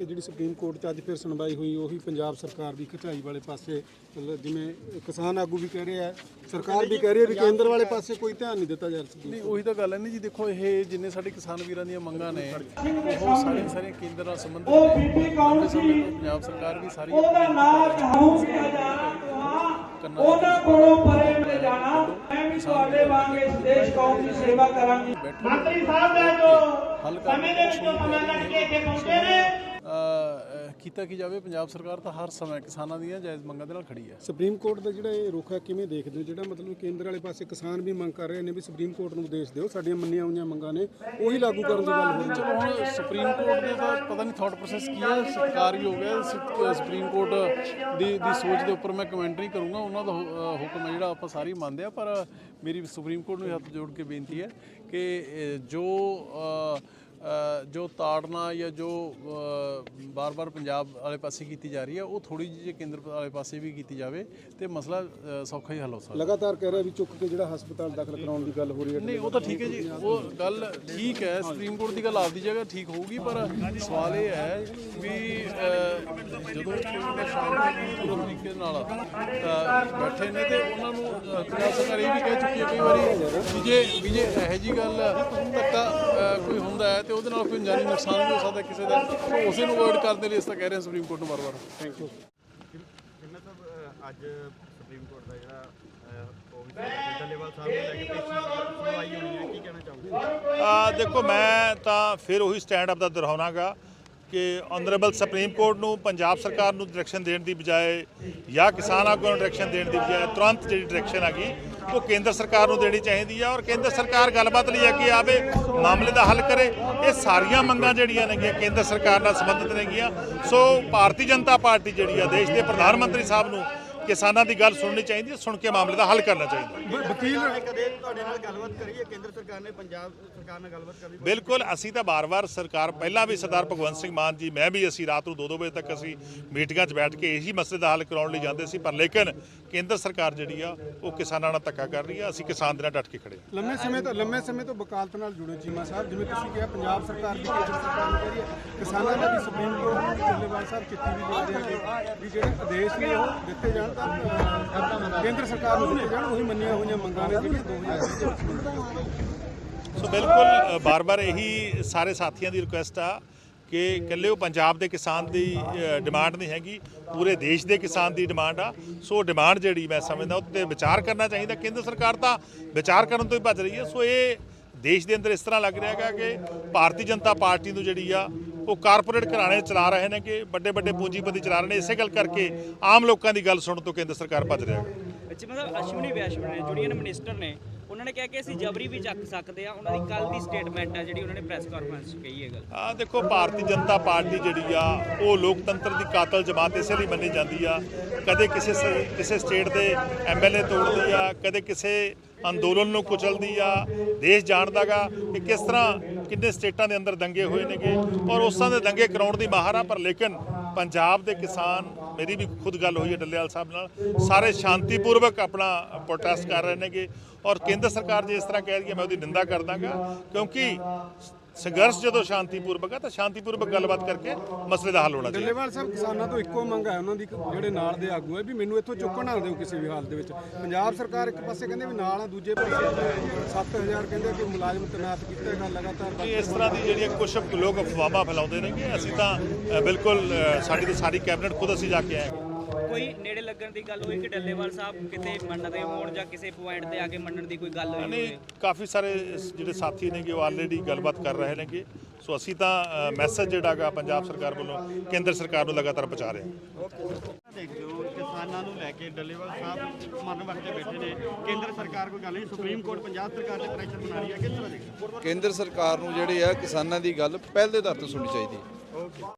ਕਿ ਜਿਹੜੀ supreme court 'ਚ ਅੱਜ ਫਿਰ ਸੁਣਵਾਈ ਹੋਈ ਉਹੀ ਪੰਜਾਬ ਸਰਕਾਰ ਦੀ ਖਚਾਈ ਵਾਲੇ ਪਾਸੇ ਮਤਲਬ ਜਿਵੇਂ ਕਿਸਾਨ ਆਗੂ ਵੀ ਕਹਿ ਰਹੇ ਆ ਸਰਕਾਰ ਵੀ ਕਹਿ ਰਹੀ ਹੈ ਵੀ ਕੇਂਦਰ ਵਾਲੇ ਪਾਸੇ ਕੋਈ ਧਿਆਨ ਨਹੀਂ ਦਿੱਤਾ ਜਾ ਰਿਹਾ ਨਹੀਂ ਉਹੀ ਤਾਂ ਗੱਲ ਹੈ ਨਾ ਜੀ ਦੇਖੋ ਇਹ ਜਿੰਨੇ ਸਾਡੇ ਕਿਸਾਨ ਵੀਰਾਂ ਦੀਆਂ ਮੰਗਾਂ ਨੇ ਉਹ ਸਾਰੀਆਂ ਸਾਰੀਆਂ ਕੇਂਦਰ ਨਾਲ ਸੰਬੰਧਿਤ ਉਹ ਬੀਬੀ ਕੌਣ ਸੀ? ਪੰਜਾਬ ਸਰਕਾਰ ਵੀ ਸਾਰੀ ਉਹਦਾ ਨਾਂ ਕਹਾਉਂ ਕਿਹਾ ਜਾਣਾ ਤੁਹਾਂ ਉਹਨਾਂ ਕੋਲੋਂ ਪਰੇ ਤੇ ਜਾਣਾ ਮੈਂ ਵੀ ਤੁਹਾਡੇ ਵਾਂਗ ਇਸ ਦੇਸ਼ ਕੌਮ ਦੀ ਸੇਵਾ ਕਰਾਂਗੀ। ਮੰਤਰੀ ਸਾਹਿਬ ਦਾ ਜੋ ਸਮੇਂ ਦੇ ਵਿੱਚੋਂ ਸਮਾਂ ਕੱਢ ਕੇ ਇੱਥੇ ਪਹੁੰਚੇ ਨੇ। ਕੀਤਾ ਕੀ ਜਾਵੇ ਪੰਜਾਬ ਸਰਕਾਰ ਤਾਂ ਹਰ ਸਮੇਂ ਕਿਸਾਨਾਂ ਦੀਆਂ ਜਾਇਜ਼ ਮੰਗਾਂ ਦੇ ਨਾਲ ਖੜੀ ਹੈ। ਸੁਪਰੀਮ ਕੋਰਟ ਦਾ ਜਿਹੜਾ ਇਹ ਰੁਖ ਹੈ ਕਿਵੇਂ ਦੇਖਦੇ ਹੋ? ਜਿਹੜਾ ਮਤਲਬ ਕੇਂਦਰ ਵਾਲੇ ਪਾਸੇ ਕਿਸਾਨ ਵੀ ਮੰਗ ਕਰ ਰਹੇ ਨੇ ਵੀ ਸੁਪਰੀਮ ਕੋਰਟ ਨੂੰ ਉਦੇਸ਼ ਦਿਓ ਸਾਡੀਆਂ ਮੰਨੀਆਂ ਹੋਈਆਂ ਮੰਗਾਂ ਨੇ ਉਹੀ ਲਾਗੂ ਕਰਨ ਦੀ ਗੱਲ ਹੋ ਰਹੀ ਹੈ ਹੁਣ ਸੁਪਰੀਮ ਕੋਰਟ ਦੇ ਤਾਂ ਪਤਾ ਨਹੀਂ ਥਾਟ ਪ੍ਰੋਸੈਸ ਕੀ ਹੈ ਸਰਕਾਰੀ ਹੋ ਗਿਆ ਸੁਪਰੀਮ ਕੋਰਟ ਦੀ ਦੀ ਸੋਚ ਦੇ ਉੱਪਰ ਮੈਂ ਕਮੈਂਟ ਨਹੀਂ ਕਰੂੰਗਾ ਉਹਨਾਂ ਦਾ ਹੁਕਮ ਹੈ ਜਿਹੜਾ ਆਪਾਂ ਸਾਰੇ ਮੰਨਦੇ ਆ ਪਰ ਮੇਰੀ ਸੁਪਰੀਮ ਕੋਰਟ ਨੂੰ ਹੱਥ ਜੋੜ ਕੇ ਬੇਨਤੀ ਹੈ ਕਿ ਜੋ ਜੋ ਤਾੜਨਾ ਜਾਂ ਜੋ ਬਾਰ-ਬਾਰ ਪੰਜਾਬ ਵਾਲੇ ਪਾਸੇ ਕੀਤੀ ਜਾ ਰਹੀ ਹੈ ਉਹ ਥੋੜੀ ਜਿਹੀ ਕੇਂਦਰ ਵਾਲੇ ਪਾਸੇ ਵੀ ਕੀਤੀ ਜਾਵੇ ਤੇ ਮਸਲਾ ਸੌਖਾ ਹੀ ਹੱਲ ਹੋ ਸਕਦਾ। ਲਗਾਤਾਰ ਕਹਿ ਰਿਹਾ ਵੀ ਚੁੱਕ ਕੇ ਜਿਹੜਾ ਹਸਪਤਾਲ ਦਾਖਲ ਕਰਾਉਣ ਦੀ ਗੱਲ ਹੋ ਰਹੀ ਹੈ। ਨਹੀਂ ਉਹ ਤਾਂ ਠੀਕ ਹੈ ਜੀ। ਉਹ ਗੱਲ ਠੀਕ ਹੈ ਸੁਪਰੀਮ ਕੋਰਟ ਦੀ ਗੱਲ ਆਪਦੀ ਜਗ੍ਹਾ ਠੀਕ ਹੋਊਗੀ ਪਰ ਸਵਾਲ ਇਹ ਹੈ ਵੀ ਜਦੋਂ ਸ਼ਾਂਤੀਪੂਰਨ ਤਰੀਕੇ ਨਾਲ ਬੈਠੇ ਨੇ ਤੇ ਉਹਨਾਂ ਨੂੰ ਪੰਜਾਬ ਸਰਕਾਰ ਇਹ ਵੀ ਕਹਿ ਚੁੱਕੀ ਹੈ ਕਈ ਵਾਰੀ ਵੀ ਜੇ ਵੀ ਜੇ ਇਹੋ ਜੀ ਗੱਲ ਧੱਕਾ ਕੋਈ ਹੁੰਦਾ ਹੈ ਤੇ ਉਹਦੇ ਨਾਲ ਕੋਈ ਜਾਨੀ ਨੁਕਸਾਨ ਵੀ ਹੋ ਸਕਦਾ ਕਿਸੇ ਦਾ। ਉਸੇ ਨੂੰ ਅਵੋਇਡ ਕਰਨ ਦੇ ਲਈ ਇਸ ਤਾਂ ਕਹਿ ਰਹੇ ਹਾਂ ਸੁਪਰੀਮ ਕੋਰਟ ਨੂੰ ਵਾਰ-ਵਾਰ ਥੈਂਕ ਯੂ ਅੱਜ ਸੁਪਰੀਮ ਕੋਰਟ ਦਾ ਜਿਹੜਾ ਅਹ, ਉਹ ਵੀ ਡੱਲੇਵਾਲ ਸਾਹਿਬ ਨੂੰ ਲੈ ਕੇ ਪੇਸ਼ੀ ਸੁਣਵਾਈ ਹੋਣੀ ਹੈ ਕੀ ਕਹਿਣਾ ਚਾਹੋਗੇ? ਆ ਦੇਖੋ ਮੈਂ ਤਾਂ ਫਿਰ ਉਹੀ ਸਟੈਂਡ ਅਪ ਦਾ ਦੁਹਰਾਉਣਾਗਾ ਕਿ ਆਨਰੇਬਲ ਸੁਪਰੀਮ ਕੋਰਟ ਨੂੰ ਪੰਜਾਬ ਸਰਕਾਰ ਨੂੰ ਡਾਇਰੈਕਸ਼ਨ ਦੇਣ ਦੀ ਬਜਾਏ ਜਾਂ ਕਿਸਾਨ ਆਗੂਆਂ ਨੂੰ ਡਾਇਰੈਕਸ਼ਨ ਦੇਣ ਦੀ ਬਜਾਏ ਤੁਰੰਤ ਜਿਹੜੀ ਡਾਇਰੈਕਸ਼ਨ ਹੈਗੀ ਉਹ ਕੇਂਦਰ ਸਰਕਾਰ ਨੂੰ ਦੇਣੀ ਚਾਹੀਦੀ ਆ ਔਰ ਕੇਂਦਰ ਸਰਕਾਰ ਗੱਲਬਾਤ ਲਈ ਅੱਗੇ ਆਵੇ, ਮਾਮਲੇ ਦਾ ਹੱਲ ਕਰੇ, ਇਹ ਸਾਰੀਆਂ ਮੰਗਾਂ ਜਿਹੜੀਆਂ ਨੇਗੀਆਂ ਕੇਂਦਰ ਸਰਕਾਰ ਨਾਲ ਸੰਬੰਧਿਤ ਨੇਗੀਆਂ। ਸੋ ਭਾਰਤੀ ਜਨਤਾ ਪਾਰਟੀ ਜਿਹੜੀ ਆ, ਦੇਸ਼ ਦੇ ਪ੍ਰਧਾਨ ਮੰਤਰੀ ਸਾਹਿਬ ਨੂੰ ਕਿਸਾਨਾਂ ਦੀ ਗੱਲ ਸੁਣਨੀ ਚਾਹੀਦੀ ਹੈ ਸੁਣ ਕੇ ਮਾਮਲੇ ਦਾ ਹੱਲ ਕਰਨਾ ਚਾਹੀਦਾ। ਵਕੀਲ ਕਦੇ ਤੁਹਾਡੇ ਨਾਲ ਗੱਲਬਾਤ ਕਰੀ ਹੈ ਕੇਂਦਰ ਸਰਕਾਰ ਨੇ ਪੰਜਾਬ ਸਰਕਾਰ ਨਾਲ ਗੱਲਬਾਤ ਕਰਨੀ ਬਿਲਕੁਲ ਅਸੀਂ ਤਾਂ ਬਾਰ-ਬਾਰ ਸਰਕਾਰ ਪਹਿਲਾਂ ਵੀ ਸਰਦਾਰ ਭਗਵੰਤ ਸਿੰਘ ਮਾਨ ਜੀ ਮੈਂ ਵੀ ਅਸੀਂ ਰਾਤ ਨੂੰ 2-2 ਵਜੇ ਤੱਕ ਅਸੀਂ ਮੀਟਿੰਗਾਂ 'ਚ ਬੈਠ ਕੇ ਇਹੀ ਮਸਲੇ ਦਾ ਹੱਲ ਕਰਾਉਣ ਲਈ ਜਾਂਦੇ ਸੀ ਪਰ ਲੇਕਿਨ ਕੇਂਦਰ ਸਰਕਾਰ ਜਿਹੜੀ ਆ ਉਹ ਕਿਸਾਨਾਂ ਨਾਲ ਧੱਕਾ ਕਰ ਰਹੀ ਆ ਅਸੀਂ ਕਿਸਾਨ ਦੇ ਨਾਲ ਡਟ ਕੇ ਖੜੇ ਹਾਂ ਲੰਮੇ ਸਮੇਂ ਤੋਂ ਲੰਮੇ ਸਮੇਂ ਤੋਂ ਵਕਾਲਤ ਨਾਲ ਜੁੜੇ ਚੀਮਾ ਸਾਹਿਬ ਜਿਵੇਂ ਤੁਸੀਂ ਕਿਹਾ ਪੰਜਾਬ ਸਰਕਾਰ ਵੀ ਕੇਂਦਰ ਸਰਕਾਰ ਨੂੰ ਕਹਿ ਹੈ ਕਿਸਾਨਾਂ ਦਾ ਵੀ ਸੁਪਰੀਮ ਕੋਰਟ ਨੂੰ ਢਿੱਲੋਵਾਲ ਸਾਹਿਬ ਚਿੱਠੀ ਵੀ ਦੇ ਰਹੇ ਵੀ ਜਿਹੜੇ ਆਦੇਸ਼ ਨੇ ਉਹ ਦਿੱਤੇ ਜਾਣ ਕੇਂਦਰ ਸਰਕਾਰ ਨੂੰ ਦਿੱਤੇ ਜਾਣ ਉਹੀ ਮੰਨੀਆਂ ਹੋਈਆਂ ਮੰਗਾਂ ਨੇ ਜਿਹੜੀਆਂ 2020 ਸੋ ਬਿਲਕੁਲ ਅ, ਬਾਰ-ਬਾਰ ਇਹੀ ਸਾਰੇ ਸਾਥੀਆਂ ਦੀ ਰਿਕੁਐਸਟ ਆ ਕਿ ਇਕੱਲੇ ਉਹ ਪੰਜਾਬ ਦੇ ਕਿਸਾਨ ਦੀ ਡਿਮਾਂਡ ਨਹੀਂ ਹੈਗੀ ਪੂਰੇ ਦੇਸ਼ ਦੇ ਕਿਸਾਨ ਦੀ ਡਿਮਾਂਡ ਆ। ਸੋ ਡਿਮਾਂਡ ਜਿਹੜੀ ਮੈਂ ਸਮਝਦਾ ਉਹ ਤੇ ਵਿਚਾਰ ਕਰਨਾ ਚਾਹੀਦਾ। ਕੇਂਦਰ ਸਰਕਾਰ ਤਾਂ ਵਿਚਾਰ ਕਰਨ ਤੋਂ ਹੀ ਭੱਜ ਰਹੀ ਹੈ। ਸੋ ਇਹ ਦੇਸ਼ ਦੇ ਅੰਦਰ ਇਸ ਤਰ੍ਹਾਂ ਲੱਗ ਰਿਹਾ ਹੈਗਾ ਕਿ ਭਾਰਤੀ ਜਨਤਾ ਪਾਰਟੀ ਨੂੰ ਜਿਹੜੀ ਆ ਉਹ ਕਾਰਪੋਰੇਟ ਘਰਾਣੇ ਚਲਾ ਰਹੇ ਨੇ ਕਿ ਵੱਡੇ ਵੱਡੇ ਪੂੰਜੀਪਤੀ ਚਲਾ ਰਹੇ ਨੇ, ਇਸੇ ਗੱਲ ਕਰਕੇ ਆਮ ਲੋਕਾਂ ਦੀ ਗੱਲ ਸੁਣਨ ਤੋਂ ਕੇਂਦਰ ਸਰਕਾਰ ਭੱਜ ਰਿਹਾ ਹੈ। ਵਿੱਚ ਮਤਲਬ ਅਸ਼ਵਨੀ ਵੈਸ਼ਵ ਨੇ ਜੁਨੀਅਰ ਮਿਨਿਸਟਰ ਨੇ, ਉਹਨਾਂ ਨੇ ਕਿਹਾ ਕਿ ਅਸੀਂ ਜਬਰੀ ਵੀ ਚੱਕ ਸਕਦੇ ਆ ਉਹਨਾਂ ਦੀ ਕੱਲ ਦੀ ਸਟੇਟਮੈਂਟ ਆ ਜਿਹੜੀ ਉਹਨਾਂ ਨੇ ਪ੍ਰੈਸ ਕਾਨਫਰੰਸ 'ਚ ਕਹੀ ਹੈ ਗੱਲ। ਆ ਦੇਖੋ, ਭਾਰਤੀ ਜਨਤਾ ਪਾਰਟੀ ਜਿਹੜੀ ਆ, ਉਹ ਲੋਕਤੰਤਰ ਦੀ ਕਾਤਲ ਜਮਾਤ ਇਸੇ ਲਈ ਮੰਨੀ ਜਾਂਦੀ ਆ। ਕਦੇ ਕਿਸੇ ਸ- ਕਿਸੇ ਸਟੇਟ ਦੇ ਐਮਐਲਏ ਤੋੜਦੀ ਆ, ਕਦੇ ਕਿਸੇ ਅੰਦੋਲਨ ਨੂੰ ਕੁਚਲਦੀ ਆ। ਦੇਸ਼ ਜਾਣਦਾਗਾ ਕਿ ਕਿਸ ਤਰ੍ਹਾਂ ਕਿੰਨੇ ਸਟੇਟਾਂ ਦੇ ਅੰਦਰ ਦੰਗੇ ਹੋਏ ਨੇਗੇ। ਔਰ ਉਸਾਂ ਦੇ ਦੰਗੇ ਕਰਾਉਣ ਦੀ ਮਾਹਰ ਆ, ਪਰ ਲੇਕਿਨ ਪੰਜਾਬ ਦੇ ਕਿਸਾਨ, ਮੇਰੀ ਵੀ ਖੁਦ ਗੱਲ ਹੋਈ ਹੈ ਡੱਲੇਵਾਲ ਸਾਹਿਬ ਨਾਲ, ਸਾਰੇ ਸ਼ਾਂਤੀਪੂਰਵਕ ਆਪਣਾ ਪ੍ਰੋਟੈਸਟ ਕਰ ਰਹੇ ਨੇਗੇ ਔਰ ਕੇਂਦਰ ਸਰਕਾਰ ਜੇ ਇਸ ਤਰ੍ਹਾਂ ਕਹਿ ਰਹੀ ਹੈ, ਮੈਂ ਉਹਦੀ ਨਿੰਦਾ ਕਰਦਾਗਾ ਕਿਉਂਕਿ ਸੰਘਰਸ਼ ਜਦੋਂ ਸ਼ਾਂਤੀਪੂਰਵਕ ਹੈ ਤਾਂ ਸ਼ਾਂਤੀਪੂਰਵਕ ਗੱਲਬਾਤ ਕਰਕੇ ਮਸਲੇ ਦਾ ਹੱਲ ਹੋਣਾ ਚਾਹੀਦਾ। ਡੱਲੇਵਾਲ ਸਾਹਿਬ ਕਿਸਾਨਾਂ ਤੋਂ ਇੱਕੋ ਮੰਗ ਹੈ ਉਹਨਾਂ ਦੀ ਜਿਹੜੇ ਨਾਲ ਦੇ ਆਗੂ ਹੈ ਵੀ ਮੈਨੂੰ ਇੱਥੋਂ ਚੁੱਕਣ ਨਾ ਦਿਓ ਕਿਸੇ ਵੀ ਹਾਲਤ ਦੇ ਵਿੱਚ। ਪੰਜਾਬ ਸਰਕਾਰ ਇੱਕ ਪਾਸੇ ਕਹਿੰਦੇ ਵੀ ਨਾਲ ਆ ਦੂਜੇ ਪਾਸੇ 7000 ਕਹਿੰਦੇ ਕਿ ਮੁਲਾਜ਼ਮ ਤੈਨਾਤ ਕੀਤੇ ਹੈਗਾ ਲਗਾਤਾਰ ਇਸ ਤਰ੍ਹਾਂ ਦੀ ਜਿਹੜੀਆਂ ਕੁਝ ਲੋਕ ਅਫਵਾਹਾਂ ਫੈਲਾਉਂਦੇ ਨੇਗੇ ਅਸੀਂ ਤਾਂ ਬਿਲਕੁਲ ਸਾਡੀ ਤਾਂ ਸਾਰੀ ਕੈਬਨਿਟ ਖੁਦ ਅਸੀਂ ਜਾ ਕੇ ਆਏ ਕੋਈ ਨੇੜੇ ਲੱਗਣ ਦੀ ਗੱਲ ਹੋਈ ਕਿ ਡੱਲੇਵਾਲ ਸਾਹਿਬ ਕਿਤੇ ਮੰਨਦੇ ਹੋਣ ਜਾਂ ਕਿਸੇ ਪੁਆਇੰਟ ਤੇ ਆ ਕੇ ਮੰਨਣ ਦੀ ਕੋਈ ਗੱਲ ਹੋਈ ਨਹੀਂ ਕਾਫੀ ਸਾਰੇ ਜਿਹੜੇ ਸਾਥੀ ਨੇਗੇ ਉਹ ਆਲਰੇਡੀ ਗੱਲਬਾਤ ਕਰ ਰਹੇ ਨੇਗੇ। ਸੋ ਅਸੀਂ ਤਾਂ ਮੈਸੇਜ ਜਿਹੜਾਗਾ ਪੰਜਾਬ ਸਰਕਾਰ ਵੱਲੋਂ ਕੇਂਦਰ ਸਰਕਾਰ ਨੂੰ ਲਗਾਤਾਰ ਪਹੁੰਚਾ ਰਹੇ ਹਾਂ। ਹੋ ਕਿਸਾਨਾਂ ਨੂੰ ਲੈ ਕੇ ਡੱਲੇਵਾਲ ਸਾਹਿਬ ਮਰਨ ਵਕਤੇ ਬੈਠੇ ਨੇ। ਕੇਂਦਰ ਸਰਕਾਰ ਕੋਈ ਗੱਲ ਨਹੀਂ ਸੁਪਰੀਮ ਕੋਰਟ ਪੰਜਾਬ ਸਰਕਾਰ ਤੇ ਪ੍ਰੈਸ਼ਰ ਬਣਾ ਰਹੀ ਹੈ। ਕਿਸ ਤਰ੍ਹਾਂ ਦੇਖਦੇ ਕੇਂਦਰ ਸਰਕਾਰ ਨੂੰ ਜਿਹੜੇ ਆ ਕਿਸਾਨਾਂ ਦੀ ਗੱਲ ਪਹਿਲ ਤੇ ਸੁਣਨੀ ਚਾਹੀਦੀ ਹੈ।